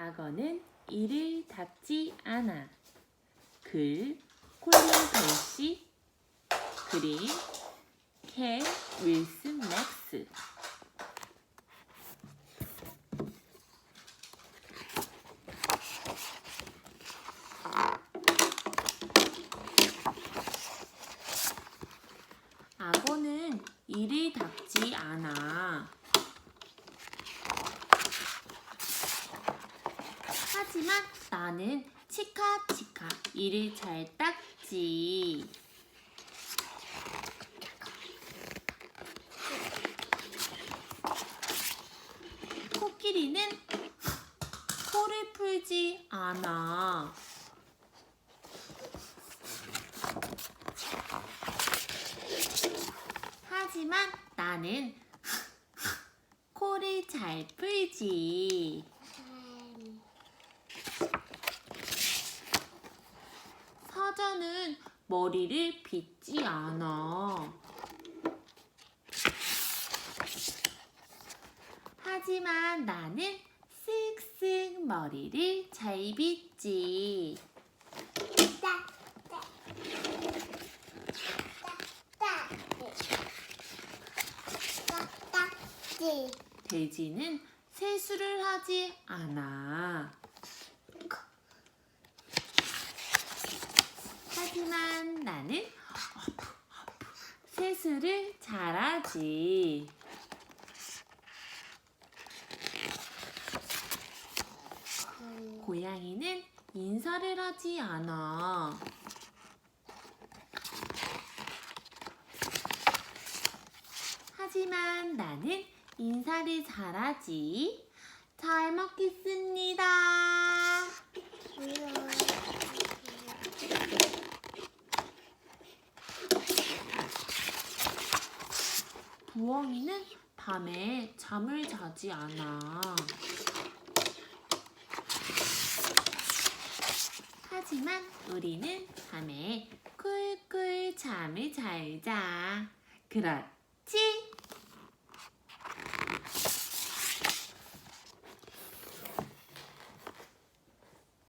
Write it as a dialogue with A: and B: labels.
A: 악어는 이를 닦지 않아. 글 콜린 벨시 그림 캔 윌슨 맥스 악어는 이를 닦지 않아. 하지만 나는 치카치카 이를 잘 닦지. 코끼리는 코를 풀지 않아. 하지만 나는 코를 잘 풀지. 사자는 머리를 빗지 않아. 하지만 나는 쓱쓱 머리를 잘 빗지. 돼지는 세수를 하지 않아. 하지만 나는 세수를 잘하지. 고양이는 인사를 하지 않아. 하지만 나는 인사를 잘하지. 부엉이는 밤에 잠을 자지 않아. 하지만 우리는 밤에 꿀꿀 잠을 잘 자. 그렇지?